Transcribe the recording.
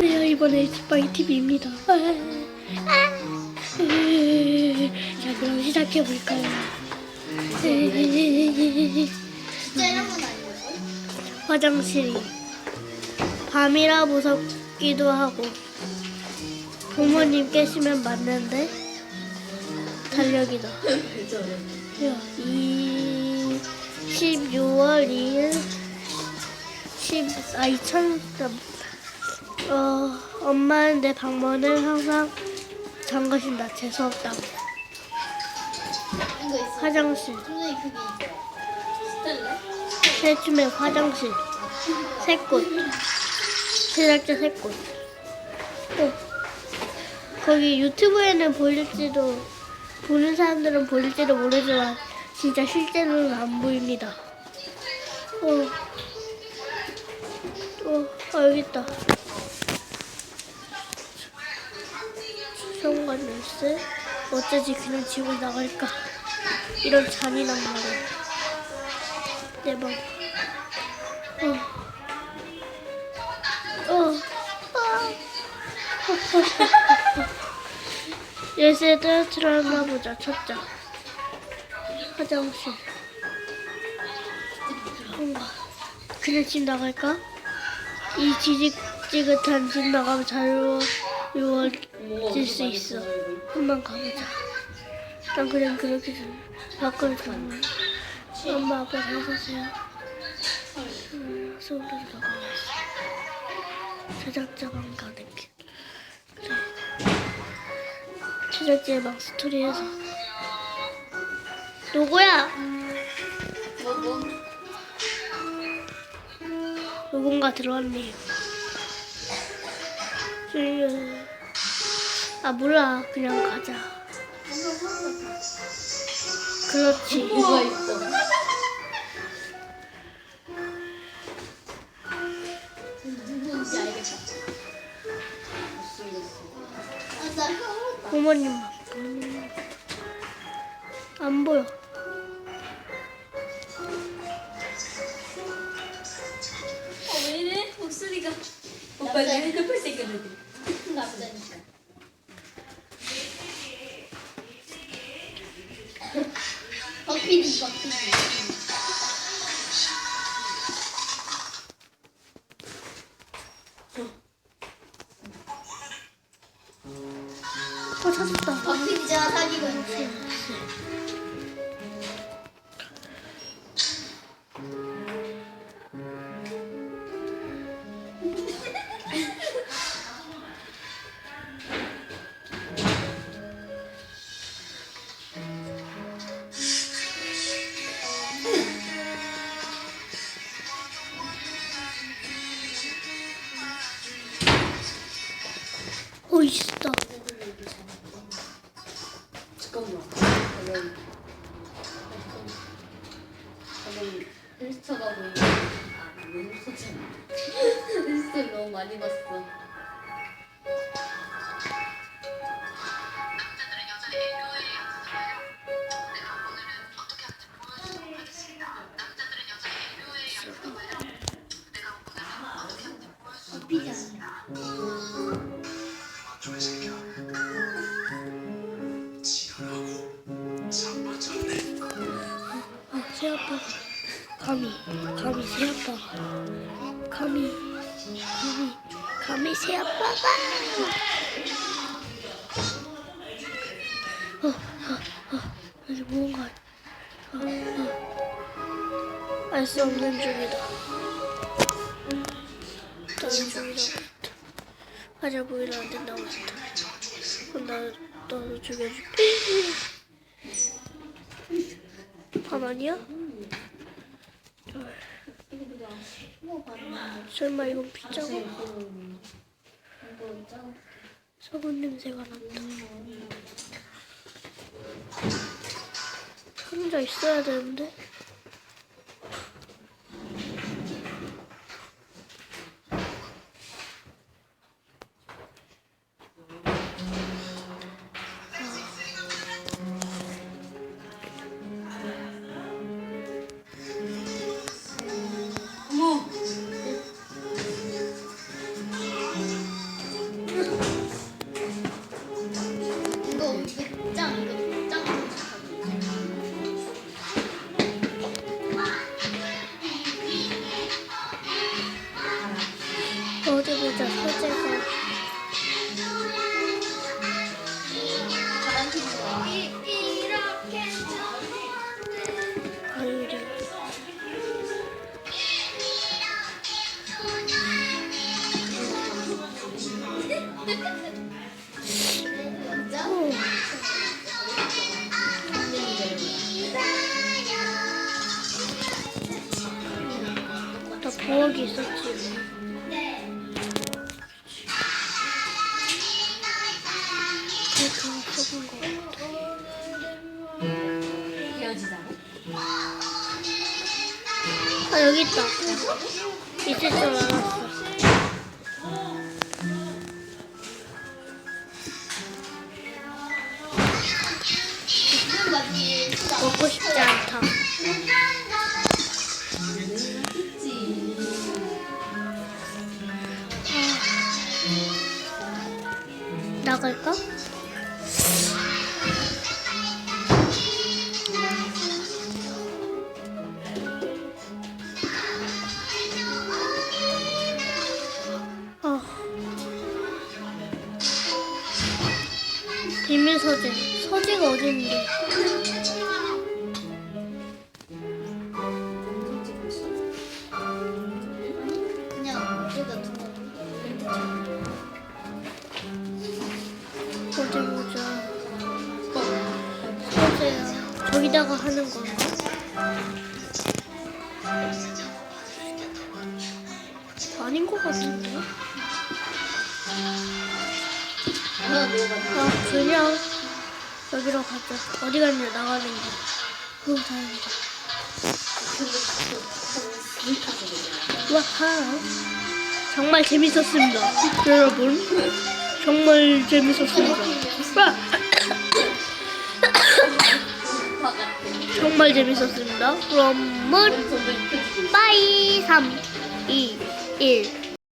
네, 이번에 스파이 TV입니다. 아, 아. 자, 그럼 시작해 볼까요? 진짜 이런 건 아니고. 화장실이 밤이라 무섭기도 하고 부모님 깨시면 맞는데 달력이다. 야, 이 16월 2일 10, 아, 2000, 어, 엄마는 내 방문을 항상 잠그신다. 재수없다고. 이거 있어. 화장실. 선생님 그게 있어. 스텔레? 새춤의 화장실. 새꽃. 제작자 새꽃. 어, 거기 유튜브에는 보일지도, 보는 사람들은 보일지도 모르지만, 진짜 실제로는 안 보입니다. 어, 어, 아, 여기 있다. 뉴스? 어쩌지 그냥 지고 나갈까? 이런 잔인한 말을. 내 맘. 어. 어. 아. 열쇠 떨어뜨렸나 보자. 찾자. 화장실. 뭔가. 그냥 집 나갈까? 이 지직지긋한 집 나가면 자유로워 질 수 있어. 한번 가보자. 난 그냥 그렇게 좀 밖으로 가면 엄마 아빠 잘 사세요. 음, 서울로 나가봤어. 제작자방 가는 길. 제작자의 방 스토리에서 누구야? 뭐, 뭐? 누군가 들어왔네요. 음, 아 몰라 그냥 가자. 그렇지. 뭐가 있어? 알겠다. 부모님만. 안 보여. 오빠 내 핸드폰 생겼는데. 남자니까. 박PD, 박PD. 어 찾았다. 박PD잖아, 사귀고 있지. 어 있다. 잠깐만. 저는. 저는 헬스터가 보이는. 아, 너무 헬스터잖아. 헬스터 너무 많이 봤어. 박PD 저 새끼야. 지랄하고 자빠졌네. 아, 새 아빠. 감히, 감히 새 아빠가. 감히, 감히, 감히 새 아빠가. 어, 어, 어, 여기 뭔가. 어, 어. 알수 없는 중이다. 중이라고 했다. 맞아 보이면 안 된다고 했다. 그럼 나, 나도 죽여줄게. 반 아니야? 설마 이건 피자고? 썩은 냄새가 난다. 혼자 있어야 되는데? 부엌이 있었지. 아 여기 있다. 있을 줄 알았어. 먹고 싶지 않다. 나갈까? 아. 비밀 서재. 서재가 어딨는데? 어디 보자. 서재야. 저기다가 하는 건가? 아닌 것 같은데? 아, 그냥 여기로 가자. 어디 갔냐, 나가는 게. 후, 다행이다. 와하. 정말 재밌었습니다. 여러분. 정말 재밌었습니다. 정말 재밌었습니다. 그럼, 문. 빠이. 3, 2, 1.